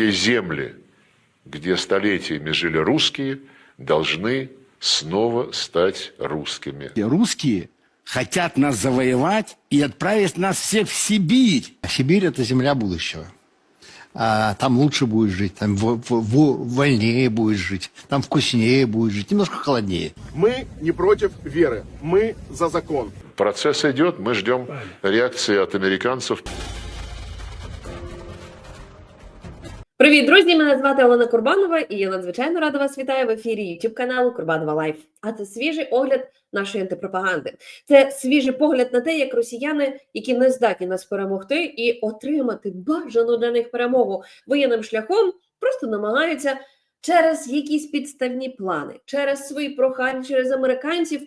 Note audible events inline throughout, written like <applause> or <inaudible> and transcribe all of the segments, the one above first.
те земли, где столетиями жили русские, должны снова стать русскими. Русские хотят нас завоевать и отправить нас всех в Сибирь. А Сибирь – это земля будущего. А там лучше будет жить, там в- в- в- вольнее будет жить, там вкуснее будет жить, немножко холоднее. Мы не против веры, мы за закон. Процесс идет, мы ждем реакции от американцев. Привіт, друзі! Мене звати Олена Курбанова, і я надзвичайно рада вас вітаю в ефірі YouTube каналу Курбанова Лайф. А це свіжий огляд нашої антипропаганди. Це свіжий погляд на те, як росіяни, які не здатні нас перемогти і отримати бажану для них перемогу воєнним шляхом, просто намагаються через якісь підставні плани, через свої прохання, через американців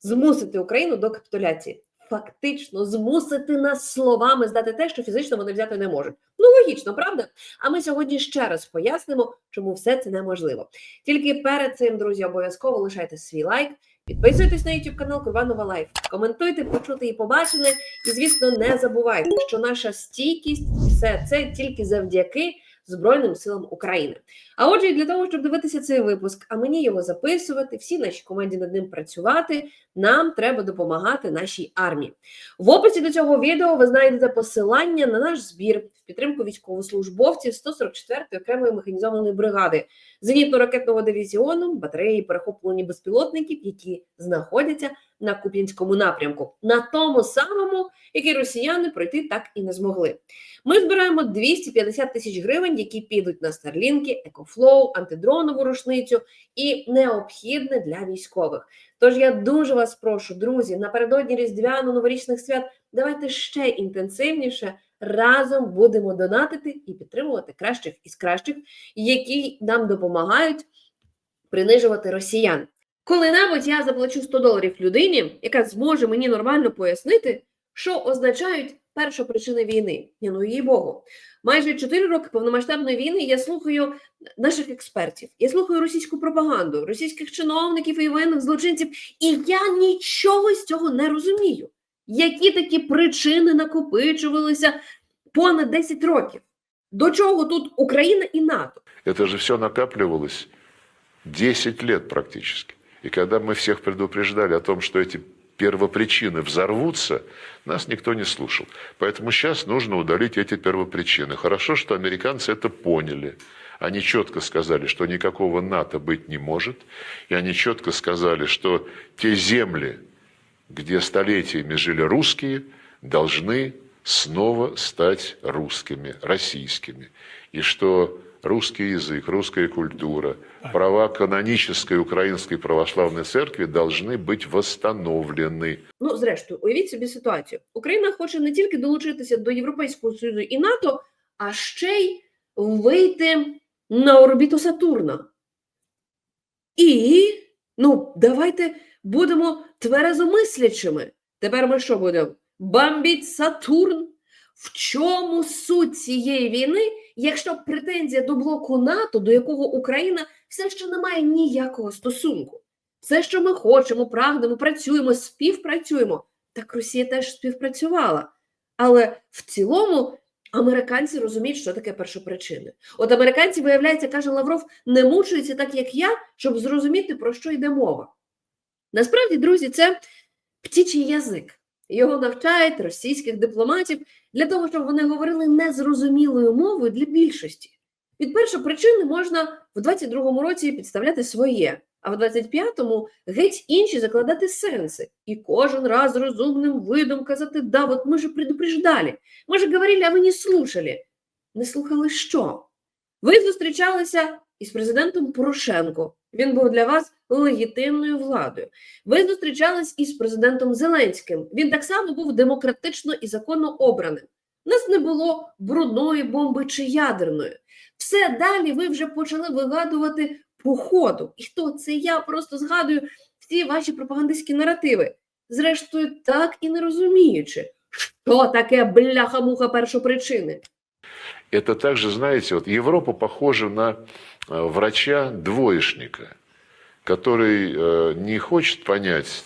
змусити Україну до капітуляції. Фактично змусити нас словами здати те, що фізично вони взяти не можуть. Ну логічно, правда? А ми сьогодні ще раз пояснимо, чому все це неможливо. Тільки перед цим, друзі, обов'язково лишайте свій лайк, підписуйтесь на YouTube канал Курбанова Лайф, коментуйте, почути і побачене. І, звісно, не забувайте, що наша стійкість все це тільки завдяки Збройним силам України. А отже, для того, щоб дивитися цей випуск, а мені його записувати, всі наші команді над ним працювати, нам треба допомагати нашій армії. В описі до цього відео ви знайдете посилання на наш збір підтримку військовослужбовців 144-ї окремої механізованої бригади зенітно-ракетного дивізіону, батареї перехоплені безпілотників, які знаходяться на Куп'янському напрямку, на тому самому, який росіяни пройти так і не змогли. Ми збираємо 250 тисяч гривень, які підуть на старлінки, екофлоу, антидронову рушницю і необхідне для військових. Тож я дуже вас прошу, друзі, напередодні різдвяно-новорічних свят давайте ще інтенсивніше разом будемо донатити і підтримувати кращих із кращих, які нам допомагають принижувати росіян. Коли-небудь я заплачу 100 доларів людині, яка зможе мені нормально пояснити, що означають першопричини війни. Ні, ну їй Богу. Майже 4 роки повномасштабної війни я слухаю наших експертів, я слухаю російську пропаганду, російських чиновників і воєнних злочинців, і я нічого з цього не розумію. Які такі причини накопичувалися понад 10 років? До чого тут Україна і НАТО? Это же все накапливалось 10 лет практически. И когда мы всех предупреждали о том, что эти первопричины взорвутся, нас никто не слушал. Поэтому сейчас нужно удалить эти первопричины. Хорошо, что американцы это поняли. Они четко сказали, что никакого НАТО быть не может. И они четко сказали, что те земли, где столетиями жили русские, должны снова стать русскими, российскими. И что русский язык, русская культура, права канонической украинской православной церкви должны быть восстановлены. Ну, зрештою, уявіть собі ситуацію. Україна хоче не тільки долучитися до Європейського Союзу і НАТО, а ще й вийти на орбіту Сатурна. І ну, давайте будемо тверезомислячими. Тепер ми що будемо? Бомбіть Сатурн? В чому суть цієї війни, якщо претензія до блоку НАТО, до якого Україна все ще не має ніякого стосунку? Все, що ми хочемо, прагнемо, працюємо, співпрацюємо. Так Росія теж співпрацювала. Але в цілому американці розуміють, що таке першопричини. От американці, виявляється, каже Лавров, не мучуються так, як я, щоб зрозуміти, про що йде мова. Насправді, друзі, це птічий язик. Його навчають російських дипломатів для того, щоб вони говорили незрозумілою мовою для більшості. Від першопричини можна в 22-му році підставляти своє, а в 25-му геть інші закладати сенси. І кожен раз розумним видом казати, да, от ми же предупреждали, ми же говорили, а ви не слушали. Не слухали що? Ви зустрічалися із президентом Порошенко. Він був для вас легітимною владою. Ви зустрічались із президентом Зеленським. Він так само був демократично і законно обраним. У нас не було брудної бомби чи ядерної. Все далі ви вже почали вигадувати по ходу. І хто це я просто згадую всі ваші пропагандистські наративи. Зрештою, так і не розуміючи, що таке бляха-муха першопричини. Это также, знаете, вот Европа похожа на э, врача-двоечника, который э, не хочет понять,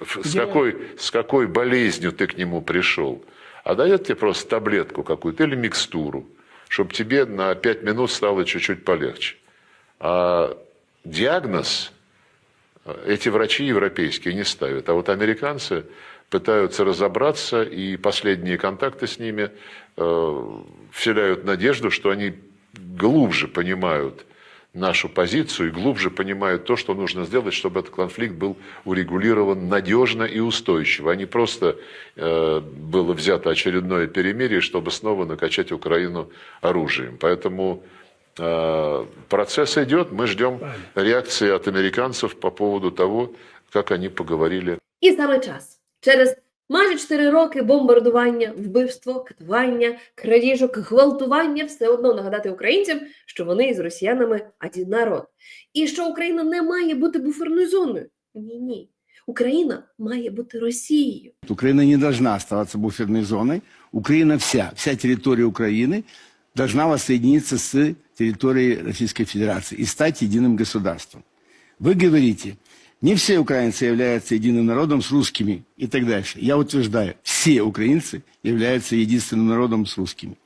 с какой, с какой болезнью ты к нему пришел, а дает тебе просто таблетку какую-то или микстуру. чтобы тебе на 5 минут стало чуть-чуть полегче. А диагноз э, эти врачи европейские не ставят. А вот американцы пытаются разобраться, и последние контакты с ними э, вселяют надежду, что они глубже понимают нашу позицию и глубже понимают то, что нужно сделать, чтобы этот конфликт был урегулирован надежно и устойчиво, а не просто э, было взято очередное перемирие, чтобы снова накачать Украину оружием. Поэтому э, процесс идет, мы ждем реакции от американцев по поводу того, как они поговорили. І саме час через майже 4 роки бомбардування, вбивство, катування, крадіжок, гвалтування все одно нагадати українцям, що вони із росіянами один народ, і що Україна не має бути буферною зоною. Ні, ні. Україна має бути Росією. Украина не должна оставаться буферной зоной. Украина вся, вся территория Украины должна воссоединиться с территорией Российской Федерации и стать единым государством. Вы говорите, не все украинцы являются единым народом с русскими и так дальше. Я утверждаю, все украинцы являются единственным народом с русскими.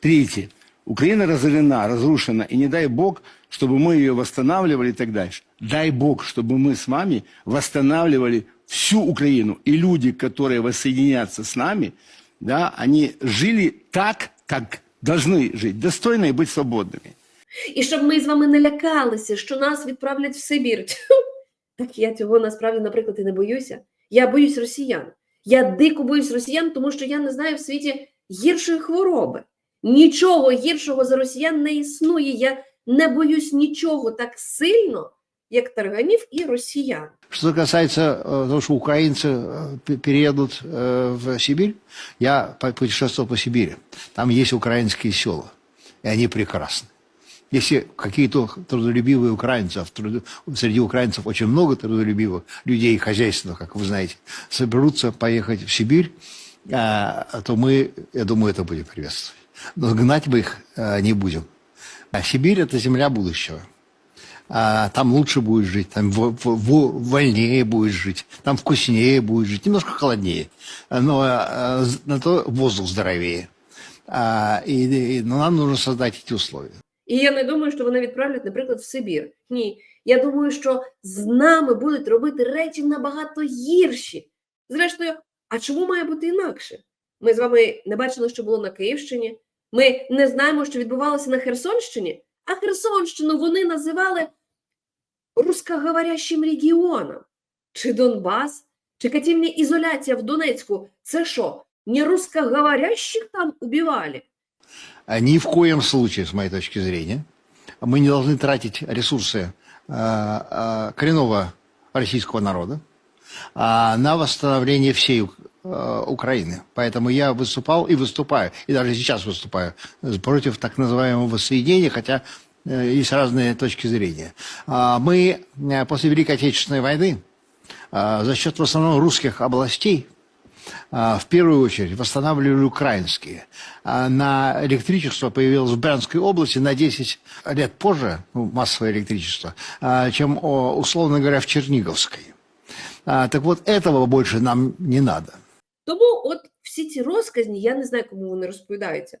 Третье. Украина разорена, разрушена, и не дай Бог, чтобы мы ее восстанавливали и так дальше. Дай Бог, чтобы мы с вами восстанавливали всю Украину. И люди, которые воссоединятся с нами, да, они жили так, как должны жить, достойно и быть свободными. І щоб ми з вами не лякалися, що нас відправлять в Сибір. Тьфу! Так я цього насправді, наприклад, і не боюся. Я боюсь росіян. Я дико боюсь росіян, тому що я не знаю в світі гіршої хвороби. Нічого гіршого за росіян не існує. Я не боюсь нічого так сильно, як тарганів і росіян. Что касается э, того, что украинцы э, пе- переедут э, в Сибирь, я по- путешествовал по Сибири. Там есть украинские села, и они прекрасны. Если какие-то трудолюбивые украинцы, а в труду- среди украинцев очень много трудолюбивых людей, хозяйственных, как вы знаете, соберутся поехать в Сибирь, а, то мы, я думаю, это будем приветствовать. Но гнать мы их э, не будем. А Сибирь – это земля будущего а, там лучше будет жить, там в- в- в- вольнее будет жить, там вкуснее будет жить, немножко холоднее, но а, з- на то воздух здоровее. А, и, и- но нам нужно создать эти условия. І я не думаю, що вони відправлять, наприклад, в Сибір. Ні. Я думаю, що з нами будуть робити речі набагато гірші. Зрештою, а чому має бути інакше? Ми з вами не бачили, що було на Київщині. Ми не знаємо, що відбувалося на Херсонщині, а Херсонщину вони називали рускоговорящим регіоном. Чи Донбас, чи катівня ізоляція в Донецьку. Це що? Не русскоговорящих там убивали? А Ни в коем случае, с моей точки зрения, мы не должны тратить ресурсы а, а, коренного российского народа на восстановление всей Ук- Украины. Поэтому я выступал и выступаю, и даже сейчас выступаю против так называемого воссоединения, хотя э, есть разные точки зрения. Мы э, после Великой Отечественной войны за счет в основном русских областей в первую очередь восстанавливали украинские. А На электричество появилось в Брянской области на 10 лет позже, ну, массовое электричество, а, чем, о, условно говоря, в Черниговской. А, Так вот, этого больше нам не надо. Тому от всі ці розказні, я не знаю, кому вони розповідаються.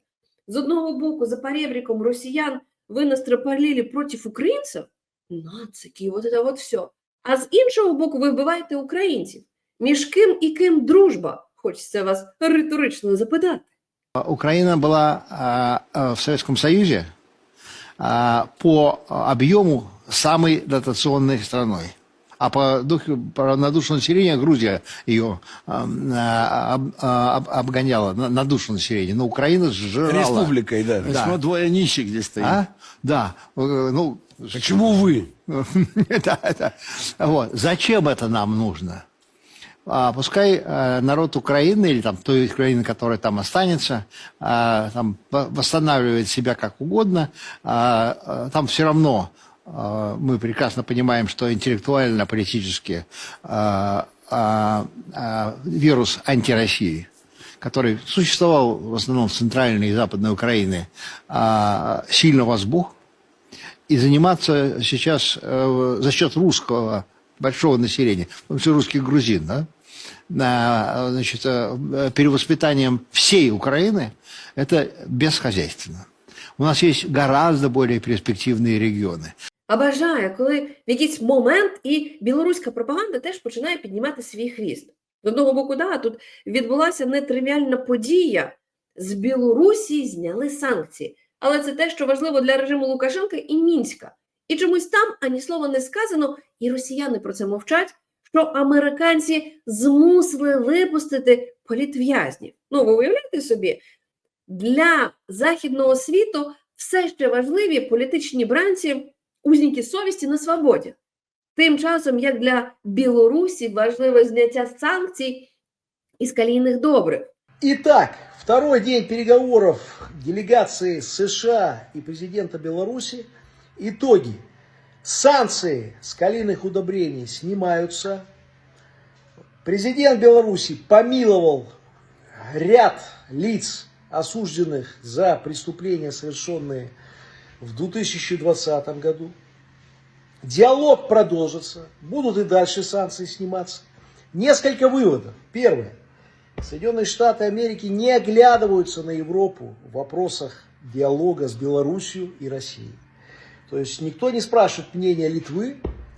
З одного боку, за поребриком росіян ви настропалили проти українців, нацики, от це от все. А з іншого боку, ви вбиваєте українців. Між ким і ким дружба? Хочеться вас риторично запитати. Украина была а, а, в Советском Союзе а, по объему самой дотационной страной. А по, духу, по душу населения Грузия ее об- об- обгоняла на, на душу населения. Но Украина сжирала. Республикой, да. Да. Мы двое нищих здесь стоим. А? Да. Ну, Почему вы? <laughs> да, да. Вот. Зачем это нам нужно? А, пускай э, народ Украины или там той Украины, которая там останется, а, там во- восстанавливает себя как угодно, а, там все равно мы прекрасно понимаем, что интеллектуально, политически а, а, а, вирус антироссии, который существовал в основном в центральной и западной Украине, сильно возбух, и заниматься сейчас э, за счет русского большого населения, том числе русских грузин, да, значит, э, перевоспитанием всей Украины, это бесхозяйственно. У нас есть гораздо более перспективные регионы. А бажає, коли в якийсь момент і білоруська пропаганда теж починає піднімати свій хвіст. З одного боку, да, тут відбулася нетривіальна подія. З Білорусі зняли санкції. Але це те, що важливо для режиму Лукашенка і Мінська. І чомусь там ані слова не сказано, і росіяни про це мовчать, що американці змусили випустити політв'язнів. Ну, ви уявляєте собі, для західного світу все ще важливі політичні бранці, узніки совісті на свободі. Тим часом, як для Білорусі важливе зняття санкцій із калійних добрив. Итак, второй день переговоров делегации США и президента Беларуси. Итоги. Санкции с удобрений снимаются. Президент Беларуси помиловал ряд лиц, осужденных за преступления, совершенные в 2020 году. Диалог продолжится. Будут и дальше санкции сниматься. Несколько выводов. Первое. Соединенные Штаты Америки не оглядываются на Европу в вопросах диалога с Белоруссией и Россией. То есть никто не спрашивает мнения Литвы,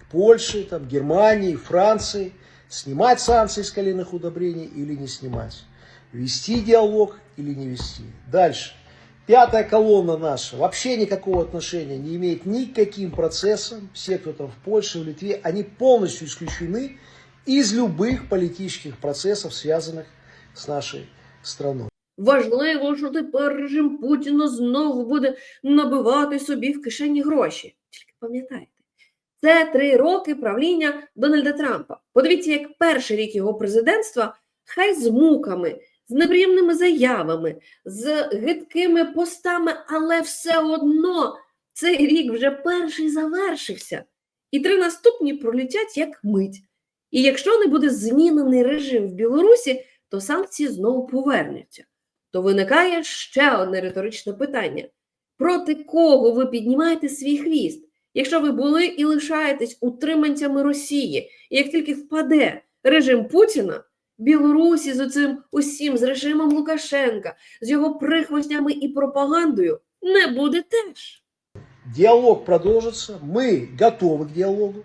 Польши, там, Германии, Франции, снимать санкции с калийных удобрений или не снимать, вести диалог или не вести. Дальше. Пятая колонна наша вообще никакого отношения не имеет ни к каким процессам. Все, кто там в Польше, в Литве, они полностью исключены из любых политических процессов, связанных с нашей страной. Важливо, що тепер режим Путіна знову буде набивати собі в кишені гроші. Тільки пам'ятайте, це три роки правління Дональда Трампа. Подивіться, як перший рік його президентства, хай з муками, з неприємними заявами, з гидкими постами, але все одно цей рік вже перший завершився. І три наступні пролетять як мить. І якщо не буде змінений режим в Білорусі, то санкції знову повернуться То виникає ще одне риторичне питання: проти кого ви піднімаєте свій хвіст? Якщо ви були і лишаєтесь утриманцями Росії, і як тільки впаде режим Путіна, Білорусі з оцим усім, з режимом Лукашенка, з його прихвостнями і пропагандою не буде теж. Диалог продолжится. Мы готовы к диалогу.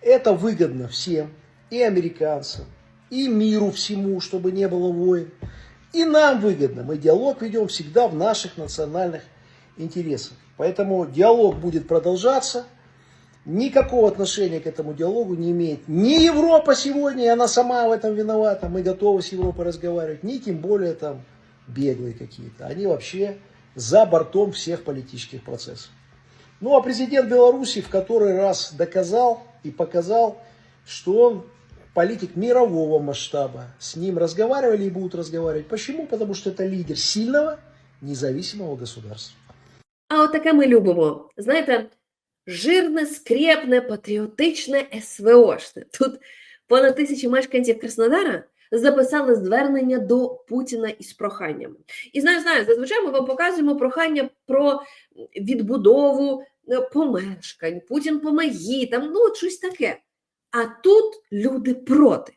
Это выгодно всем, и американцам, и миру всему, чтобы не было войн. И нам выгодно. Мы диалог ведем всегда в наших национальных интересах. Поэтому диалог будет продолжаться. Никакого отношения к этому диалогу не имеет ни Европа сегодня, и она сама в этом виновата. Мы готовы с Европой разговаривать, ни тем более там беглые какие-то. Они вообще за бортом всех политических процессов. Ну а президент Беларуси в который раз доказал и показал, что он политик мирового масштаба. С ним разговаривали и будут разговаривать. Почему? Потому что это лидер сильного, независимого государства. А от таке ми любимо. Знаєте, жирне, скрєпне, патріотичне СВОшне. Тут понад тисячі мешканців Краснодара записали звернення до Путіна із проханнями. І знаю, знаю, зазвичай ми вам показуємо прохання про відбудову е, помешкань, Путін помоги, там, ну, щось таке. А тут люди проти.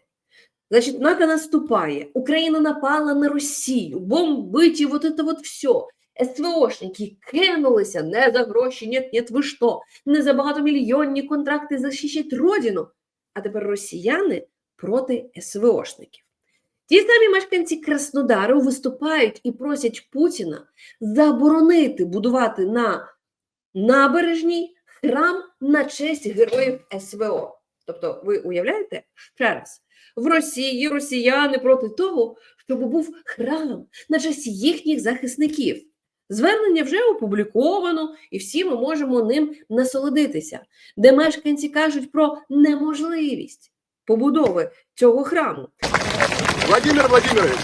Значить, НАТО наступає, Україна напала на Росію, бомбить і вот это вот все. СВОшники кинулися не за гроші, ні, ні, ви що, не за багатомільйонні контракти захищать родину. А тепер росіяни проти СВОшників. Ті самі мешканці Краснодару виступають і просять Путіна заборонити будувати на набережній храм на честь героїв СВО. Тобто, ви уявляєте ще раз, в Росії росіяни проти того, щоб був храм на честь їхніх захисників. Звернення вже опубліковано, і всі ми можемо ним насолодитися, де мешканці кажуть про неможливість побудови цього храму. Владимир Владимирович,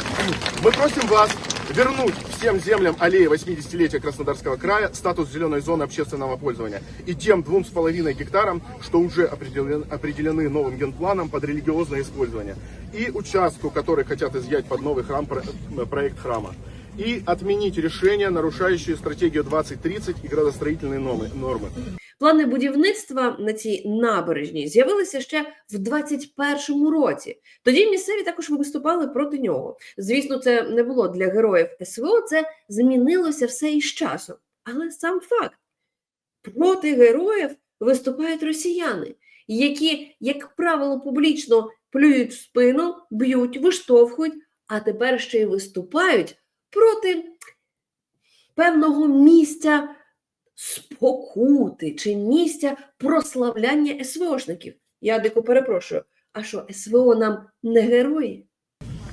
мы просим вас вернуть всем землям аллеи 80-летия Краснодарского края статус зеленой зоны общественного пользования и тем двум с половиной гектарам, что уже определены, определены новым генпланом под религиозное использование, и участку, который хотят изъять под новый храм, про- проект храма. И отменить решения, нарушающие стратегию 2030 и градостроительные нормы. Плани будівництва на цій набережній з'явилися ще в 21-му році. Тоді місцеві також виступали проти нього. Звісно, це не було для героїв СВО, це змінилося все із часом. Але сам факт проти героїв виступають росіяни, які, як правило, публічно плюють в спину, б'ють, виштовхують, а тепер ще й виступають проти певного місця спокути чи місця прославляння СВОшників. Я дико перепрошую. А що, СВО нам не герої?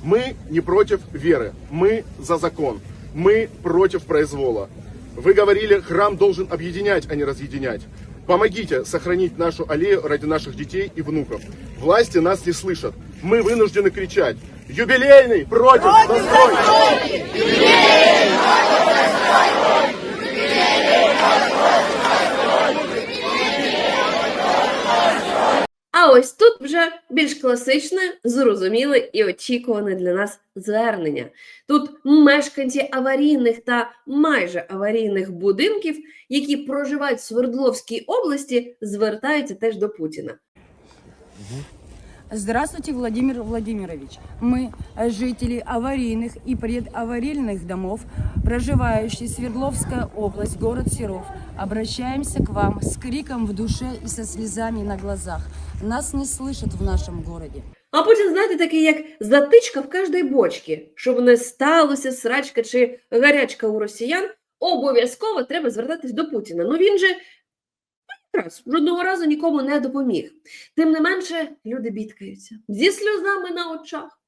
Мы не против веры, мы за закон, мы против произвола. Вы говорили, храм должен объединять, а не разъединять. Помогите сохранить нашу аллею ради наших детей и внуков. Власти нас не слышат. Мы вынуждены кричать. Юбилейный против застройки! А ось тут вже більш класичне, зрозуміле і очікуване для нас звернення. Тут мешканці аварійних та майже аварійних будинків, які проживають в Свердловській області, звертаються теж до Путіна. Здравствуйте, Владимир Владимирович. Мы, э, жители аварийных и предаварийных домов, проживающие Свердловская область, город Серов, обращаемся к вам с криком в душе и со слезами на глазах. Нас не слышат в нашем городе. А Путін, знаєте, такий як затичка в кожній бочці, щоб не сталося срачка чи гарячка у росіян, обов'язково треба звертатись до Путіна. Ну він же ну, раз, жодного разу нікому не допоміг. Тим не менше, люди бідкаються зі сльозами на очах,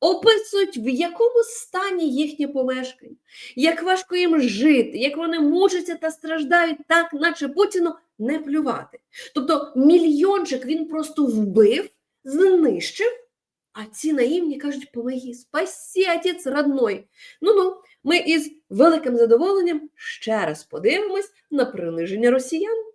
описують, в якому стані їхнє помешкання, як важко їм жити, як вони мучаться та страждають, так наче Путіну не плювати. Тобто мільйончик він просто вбив, знищив, а ці наївні кажуть, помоги, спасі, отець родной. Ну-ну, ми із великим задоволенням ще раз подивимось на приниження росіян.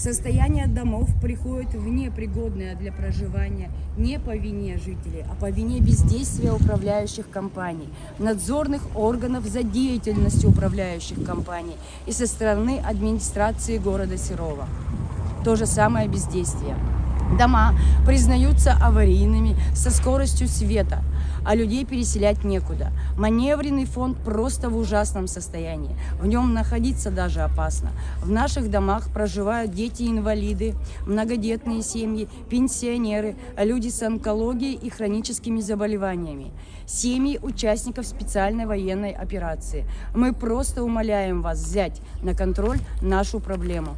Состояние домов приходит в непригодное для проживания не по вине жителей, а по вине бездействия управляющих компаний, надзорных органов за деятельностью управляющих компаний и со стороны администрации города Серова. То же самое бездействие. Дома признаются аварийными со скоростью света, а людей переселять некуда. Маневренный фонд просто в ужасном состоянии. В нем находиться даже опасно. В наших домах проживают дети-инвалиды, многодетные семьи, пенсионеры, люди с онкологией и хроническими заболеваниями, семьи участников специальной военной операции. Мы просто умоляем вас взять на контроль нашу проблему.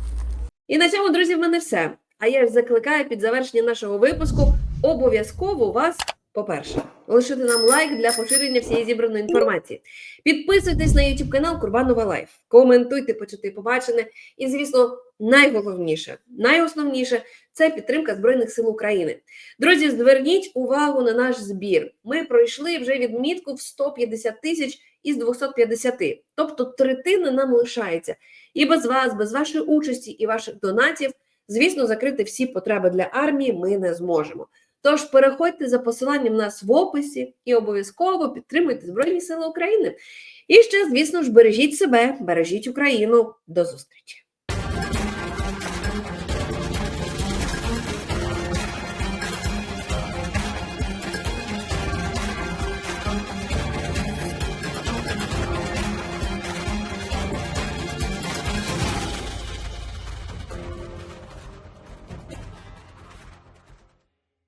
І на цьому, друзі, в мене все. А я ж закликаю під завершення нашого випуску обов'язково вас, по-перше, лишити нам лайк для поширення всієї зібраної інформації. Підписуйтесь на YouTube канал Курбанова Лайф, коментуйте, почути побачене. І, звісно, найголовніше, найосновніше це підтримка Збройних сил України. Друзі, зверніть увагу на наш збір. Ми пройшли вже відмітку в 150 тисяч із 250, тобто третина нам лишається. І без вас, без вашої участі і ваших донатів, звісно, закрити всі потреби для армії ми не зможемо. Тож переходьте за посиланням нас в описі і обов'язково підтримуйте Збройні Сили України. І ще, звісно ж, бережіть себе, бережіть Україну. До зустрічі!